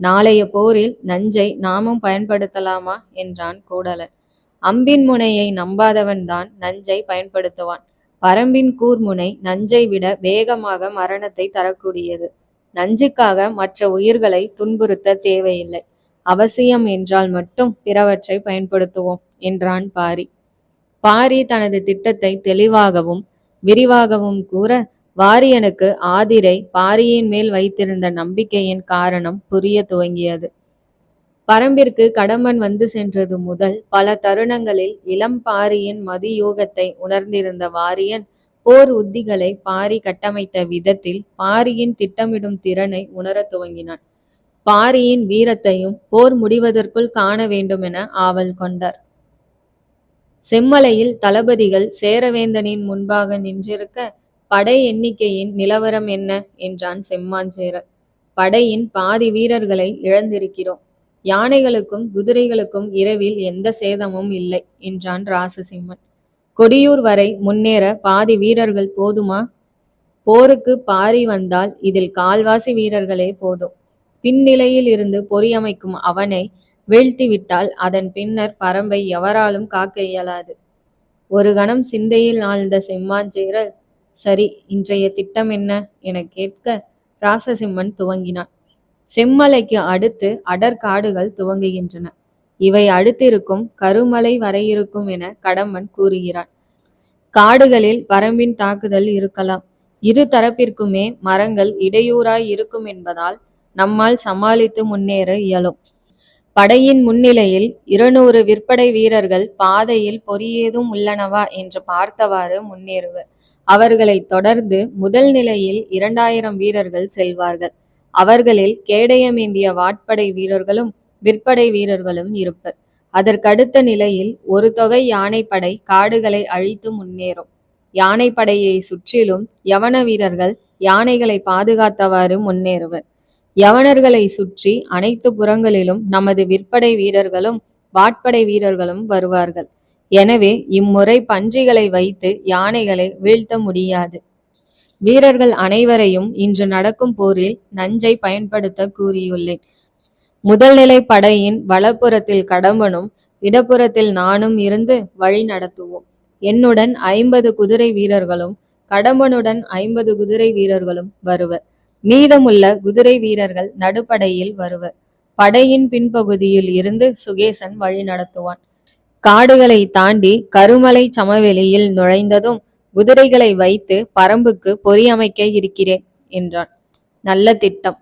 நாளைய போரில் நஞ்சை நாமும் பயன்படுத்தலாமா? என்றான் கூடலன். அம்பின் முனையை நம்பாதவன்தான் நஞ்சை பயன்படுத்துவான். பரம்பின் கூர்முனை நஞ்சை விட வேகமாக மரணத்தை தரக்கூடியது. நஞ்சுக்காக மற்ற உயிர்களை துன்புறுத்த தேவையில்லை. அவசியம் என்றால் மட்டும் பிறவற்றை பயன்படுத்துவோம் என்றான் பாரி. பாரி தனது திட்டத்தை தெளிவாகவும் விரிவாகவும் கூற வாரியனுக்கு ஆதிரை பாரியின் மேல் வைத்திருந்த நம்பிக்கையின் காரணம் புரிய துவங்கியது. பரம்பிற்கு கடம்பன் வந்து சென்றது முதல் பல தருணங்களில் இளம் பாரியின் மதியூகத்தை உணர்ந்திருந்த வாரியன் போர் உத்திகளை பாரி கட்டமைத்த விதத்தில் பாரியின் திட்டமிடும் திறனை உணரத் துவங்கினான். பாரியின் வீரத்தையும் போர் முடிவதற்குள் காண வேண்டும் என ஆவல் கொண்டார். செம்மலையில் தளபதிகள் சேரவேந்தனின் முன்பாக நின்றிருக்க படை எண்ணிக்கையின் நிலவரம் என்ன? என்றான் செம்மாஞ்சேரர். படையின் பாதி வீரர்களை இழந்திருக்கிறோம். யானைகளுக்கும் குதிரைகளுக்கும் இரவில் எந்த சேதமும் இல்லை என்றான் ராசசிம்மன். கொடியூர் வரை முன்னேற பாதி வீரர்கள் போதுமா? போருக்கு பாரி வந்தால் இதில் கால்வாசி வீரர்களே போதும். பின்னிலையில் இருந்து பொறியமைக்கும் அவனை வீழ்த்திவிட்டால் அதன் பின்னர் பரம்பை எவராலும் காக்க இயலாது. ஒரு கணம் சிந்தையில் ஆழ்ந்த செம்மாஞ்சேரல் சரி இன்றைய திட்டம் என்ன? என கேட்க ராசசிம்மன் துவங்கினான். செம்மலைக்கு அடுத்து அடர்காடுகள் துவங்குகின்றன. இவை அடுத்திருக்கும் கருமலை வரையிருக்கும் என கடம்பன் கூறுகிறான். காடுகளில் வரம்பின் தாக்குதல் இருக்கலாம். இரு தரப்பிற்குமே மரங்கள் இடையூறாய் இருக்கும் என்பதால் நம்மால் சமாளித்து முன்னேற இயலும். படையின் முன்னிலையில் இருநூறு விற்படை வீரர்கள் பாதையில் பொறியேதும் உள்ளனவா என்று பார்த்தவாறு முன்னேறுவர். அவர்களை தொடர்ந்து முதல் நிலையில் இரண்டாயிரம் வீரர்கள் செல்வார்கள். அவர்களில் கேடயமேந்திய வாட்படை வீரர்களும் விற்படை வீரர்களும் இருப்பர். அதற்கடுத்த நிலையில் ஒரு தொகை யானைப்படை காடுகளை அழித்து முன்னேறும். யானைப்படையை சுற்றிலும் யவன வீரர்கள் யானைகளை பாதுகாத்தவாறு முன்னேறுவர். யவனர்களை சுற்றி அனைத்து புறங்களிலும் நமது விற்படை வீரர்களும் வாட்படை வீரர்களும் வருவார்கள். எனவே இம்முறை பன்றிகளை வைத்து யானைகளை வீழ்த்த முடியாது. வீரர்கள் அனைவரையும் இன்று நடக்கும் போரில் நஞ்சை பயன்படுத்த கூறியுள்ளேன். முதல்நிலை படையின் வலப்புறத்தில் கடம்பனும் இடப்புறத்தில் நானும் இருந்து வழி நடத்துவோம். என்னுடன் ஐம்பது குதிரை வீரர்களும் கடம்பனுடன் ஐம்பது குதிரை வீரர்களும் வருவர். மீதமுள்ள குதிரை வீரர்கள் நடுப்படையில் வருவர். படையின் பின்பகுதியில் இருந்து சுகேசன் வழி நடத்துவான். காடுகளை தாண்டி கருமலை சமவெளியில் நுழைந்ததும் குதிரைகளை வைத்து பரம்புக்கு பொறியமைக்க இருக்கிறேன் என்றான். நல்ல திட்டம்.